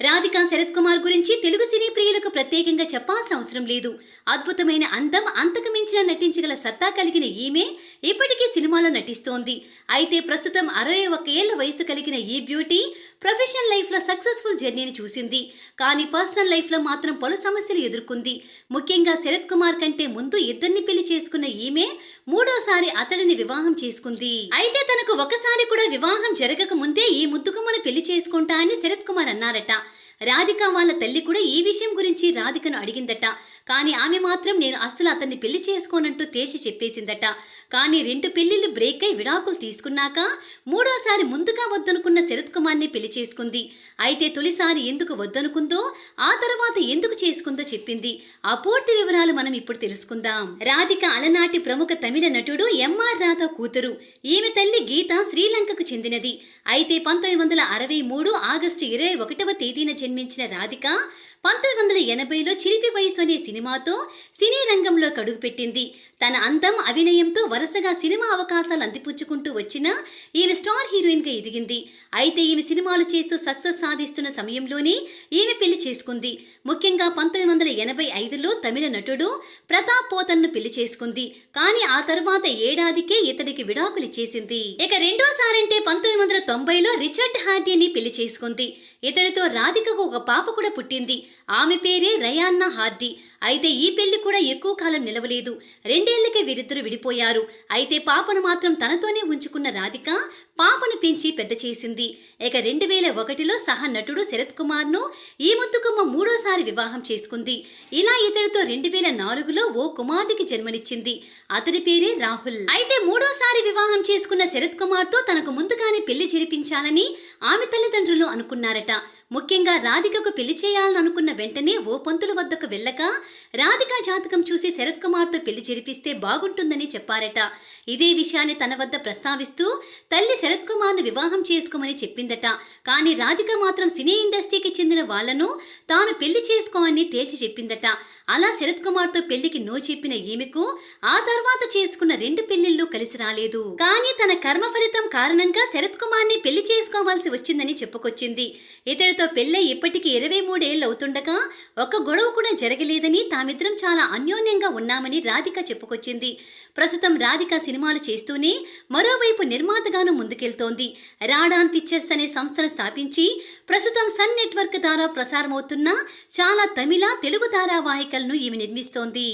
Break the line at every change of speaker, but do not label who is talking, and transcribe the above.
రాధికా శరత్ కుమార్ గురించి తెలుగు సినీ ప్రియులకు ప్రత్యేకంగా చెప్పాల్సిన అవసరం లేదు. అద్భుతమైన అందం అంతకు మించిన నటించగల సత్తా కలిగిన ఈమె ఇప్పటికీ సినిమాలో నటిస్తోంది. అయితే ప్రస్తుతం అరవై ఒక్క ఏళ్ళ వయసు కలిగిన ఈ బ్యూటీ ప్రొఫెషనల్ లైఫ్లో సక్సెస్ఫుల్ జర్నీని చూసింది. కానీ పర్సనల్ లైఫ్లో మాత్రం పలు సమస్యలు ఎదుర్కొంది. ముఖ్యంగా శరత్ కుమార్ కంటే ముందు ఇద్దరిని పెళ్ళి చేసుకున్న ఈమె మూడోసారి అతడిని వివాహం చేసుకుంది. అయితే తనకు ఒకసారి కూడా వివాహం జరగక ముందే ఈ ముద్దుకమ్మను పెళ్ళి చేసుకుంటా అని శరత్ కుమార్ అన్నారట. రాధిక వాళ్ళ తల్లి కూడా ఈ విషయం గురించి రాధికను అడిగిందట. కానీ ఆమె మాత్రం నేను అస్సలు అతన్ని పెళ్ళి చేసుకోనంటూ తేల్చి చెప్పేసిందట. కానీ రెండు పెళ్ళిళ్ళు బ్రేక్ అయి విడాకులు తీసుకున్నాక మూడోసారి ముందుగా వద్దనుకున్న శరత్ కుమార్ని పెళ్ళి చేసుకుంది. అయితే తొలిసారి ఎందుకు వద్దనుకుందో ఆ తర్వాత ఎందుకు చేసుకుందో చెప్పింది. ఆ పూర్తి వివరాలు మనం ఇప్పుడు తెలుసుకుందాం. రాధిక అలనాటి ప్రముఖ తమిళ నటుడు ఎంఆర్ రాధా కూతురు. ఈమె తల్లి గీత శ్రీలంకకు చెందినది. అయితే పంతొమ్మిది వందల అరవై మూడు ఆగస్టు ఇరవై ఒకటవ తేదీన జన్మించిన రాధిక పంతొమ్మిది వందల ఎనభైలో చిలిపి వయసు అనే సినిమాతో సినీ రంగంలో కడుగుపెట్టింది తన అందం అభినయంతో వరుసగా సినిమా అవకాశాలు అందిపుచ్చుకుంటూ వచ్చిన ఈమె స్టార్ హీరోయిన్గా ఎదిగింది. అయితే ఈమె సినిమాలు చేస్తూ సక్సెస్ సాధిస్తున్న సమయంలోనే ఈమె పెళ్ళి చేసుకుంది. ముఖ్యంగా పంతొమ్మిది వందల ఎనభై ఐదులో తమిళ నటుడు ప్రతాప్ పోతన్ను పెళ్ళి చేసుకుంది. కానీ ఆ తర్వాత ఏడాదికే ఇతడికి విడాకులు ఇచ్చేసింది. ఇక రెండోసారంటే పంతొమ్మిది వందల తొంభైలో రిచర్డ్ హార్డీని పెళ్ళి చేసుకుంది. ఇతడితో రాధికకు ఒక పాప కూడా పుట్టింది. ఆమె పేరే రయాన్నా హార్డీ అయితే ఈ పెళ్ళి కూడా ఎక్కువ కాలం నిలవలేదు. రెండేళ్ళకే వీరిద్దరు విడిపోయారు. అయితే పాపను మాత్రం తనతోనే ఉంచుకున్న రాధిక పాపను పుట్టించి పెద్ద చేసింది. ఇక రెండు వేల ఒకటిలో సహనటుడు శరత్ కుమార్ను ఈ ముద్దుకుమ్మ మూడోసారి వివాహం చేసుకుంది. ఇలా ఇతడితో రెండు వేల నాలుగులో ఓ కుమార్తెకి జన్మనిచ్చింది. అతడి పేరే రాహుల్. అయితే మూడోసారి వివాహం చేసుకున్న శరత్ కుమార్తో తనకు ముందుగానే పెళ్ళి జరిపించాలని ఆమె తల్లిదండ్రులు అనుకున్నారట. ముఖ్యంగా రాధికకు పెళ్ళి చేయాలని అనుకున్న వెంటనే ఓ పంతుల వద్దకు వెళ్ళక రాధిక జాతకం చూసి శరత్ కుమార్తో పెళ్ళి జరిపిస్తే బాగుంటుందని చెప్పారట. ఇదే విషయాన్ని తన వద్ద ప్రస్తావిస్తూ తల్లి శరత్ కుమార్ను వివాహం చేసుకోమని చెప్పిందట. కానీ రాధిక మాత్రం సినీ ఇండస్ట్రీకి చెందిన వాళ్ళను తాను పెళ్ళి చేసుకోమని తేల్చి చెప్పిందట. అలా శరత్ కుమార్తో పెళ్ళికి నో చెప్పిన ఈమెకు ఆ తర్వాత చేసుకున్న రెండు పెళ్ళిళ్ళు కలిసి రాలేదు. కానీ తన కర్మ ఫలితం కారణంగా శరత్ కుమార్ని పెళ్ళి చేసుకోవాల్సి వచ్చిందని చెప్పుకొచ్చింది. ఇతడితో పెళ్ళై ఇప్పటికి ఇరవై మూడేళ్ళు అవుతుండగా ఒక్క గొడవ కూడా జరగలేదని తామిద్దరం చాలా అన్యోన్యంగా ఉన్నామని రాధిక చెప్పుకొచ్చింది. ప్రస్తుతం రాధిక సినిమాలు చేస్తూనే మరోవైపు నిర్మాతగాను ముందుకెళ్తోంది. రాడాన్ పిక్చర్స్ అనే సంస్థను స్థాపించి ప్రస్తుతం సన్ నెట్వర్క్ ద్వారా ప్రసారమవుతున్న చాలా తమిళ తెలుగు ధారావాహికలను ఈమె నిర్మిస్తోంది.